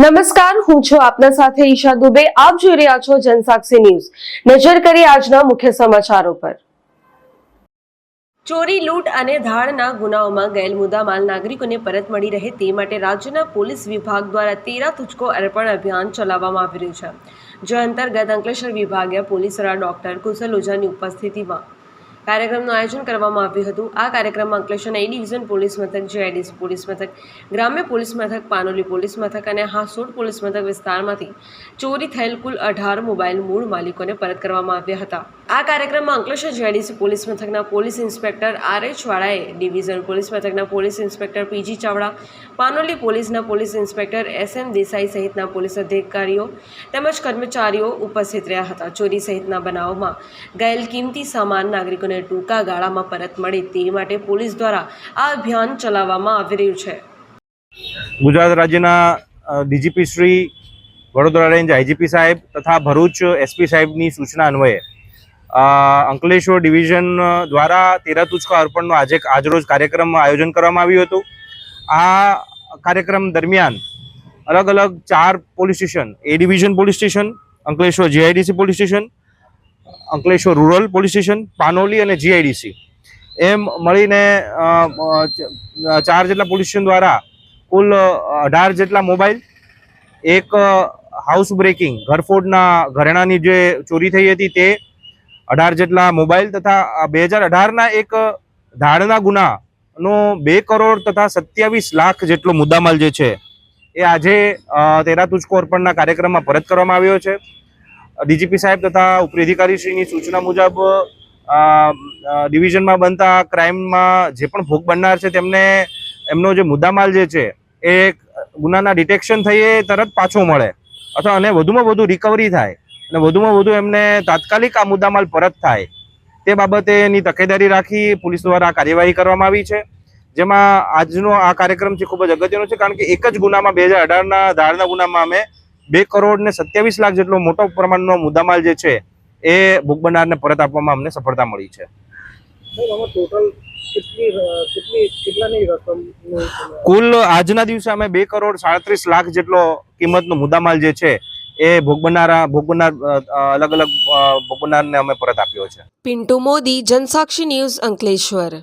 નમસ્કાર, હું છું આપના સાથે ઈશા દુબે. આપ જોઈ રહ્યા છો જનસાક્ષી ન્યૂઝ. નજર કરી આજના મુખ્ય સમાચારો પર. ચોરી, લૂંટ અને ધાડના ગુનાઓમાં ગયેલ મુદ્દામાલ નાગરિકોને પરત મળી રહે તે માટે રાજ્યના પોલીસ વિભાગ દ્વારા તેરા તુચકો અર્પણ અભિયાન ચલાવવામાં આવી રહ્યું છે. જે અંતર્ગત અંકલેશ્વર વિભાગીય પોલીસ વડા ડોક્ટર કુશલ ઓઝાની ઉપસ્થિતિમાં કાર્યક્રમનું આયોજન કરવામાં આવ્યું હતું. આ કાર્યક્રમમાં અંકલેશ્વરના એ ડિવિઝન પોલીસ મથક જેઆઈડીસી પોલીસ મથક, ગ્રામ્ય પોલીસ મથક, પાનોલી પોલીસ મથક અને હાસોડ પોલીસ મથક વિસ્તારમાંથી ચોરી થયેલ કુલ અઢાર મોબાઈલ મૂળ માલિકોને પરત કરવામાં આવ્યા હતા. આ કાર્યક્રમમાં અંકલેશ્વર જેઆઈડીસી પોલીસ મથકના પોલીસ ઇન્સ્પેક્ટર આર એચ વાળાએ ડિવિઝન પોલીસ મથકના police inspector P G Chavda, Panoli પોલીસના police inspector S M Desai સહિતના પોલીસ અધિકારીઓ તેમજ કર્મચારીઓ ઉપસ્થિત રહ્યા હતા. ચોરી સહિતના બનાવમાં ગયેલ કિંમતી સામાન નાગરિકોને ટૂંકા ગાળામાં પરત મળે તે માટે પોલીસ દ્વારા આ અભિયાન ચલાવવામાં આવી રહ્યું છે. ગુજરાત રાજ્યના DGP Shri Vadodara range IGP સાહેબ તથા ભરૂચ એસપી સાહેબની સૂચના અન્વયે અંકલેશ્વર ડિવિઝન દ્વારા તેરા તુચકા અર્પણનો આજે આજરોજ કાર્યક્રમ આયોજન કરવામાં આવ્યું હતું. આ કાર્યક્રમ દરમિયાન અલગ અલગ ચાર police station, A division police station, Ankleshwar GIDC police station Ankleshwar rural police station, Panoli અને જીઆઈડીસી. એમ મળીને ચાર જેટલા પોલીસ સ્ટેશન દ્વારા કુલ અઢાર જેટલા મોબાઈલ, એક હાઉસ બ્રેકિંગ, ઘરફોડના ઘરેણાની જે ચોરી થઈ હતી તે અઢાર જેટલા મોબાઈલ તથા બે હજાર અઢારના એક ધાડના ગુનાનો બે કરોડ તથા સત્યાવીસ લાખ જેટલો મુદ્દામાલ જે છે, એ આજે તેરા તુજકો અર્પણના કાર્યક્રમમાં પરત કરવામાં આવ્યો છે. ડીજીપી સાહેબ તથા ઉપરી અધિકારીશ્રીની સૂચના મુજબ ડિવિઝનમાં બનતા ક્રાઇમમાં જે પણ ભોગ બનનાર છે તેમને એમનો જે મુદ્દામાલ જે છે એ ગુનાના ડિટેક્શન થઈએ તરત પાછો મળે. અથવા અને વધુમાં વધુ રિકવરી થાય અને વધુમાં વધુ એમને તાત્કાલિક આ મુદ્દામાલ પરત થાય. તે બાબતેની તકેદારી રાખી પોલીસ દ્વારા કાર્યવાહી કરવામાં આવી છે. જેમાં આજનો આ કાર્યક્રમ છે ખૂબ જ અગત્યનો છે કારણ કે એક જ ગુનામાં બે હજાર અઢારના ધારના ગુનામાં અમે બે કરોડ ને સત્યાવીસ લાખ જેટલો મોટો પ્રમાણનો મુદ્દામાલ જે છે એ ભોગ બનનારને પરત આપવામાં અમને સફળતા મળી છે. કુલ આજના દિવસે અમે બે કરોડ સાડત્રીસ લાખ જેટલો કિંમતનો મુદ્દામાલ જે છે એ ભોગ બનનારા ભોગ બનનાર અ, અ, અલગ અલગ ભોગ બનનારને અમે પરત આપ્યો છે. પિન્ટુ મોદી જનસાક્ષી ન્યૂઝ અંકલેશ્વર.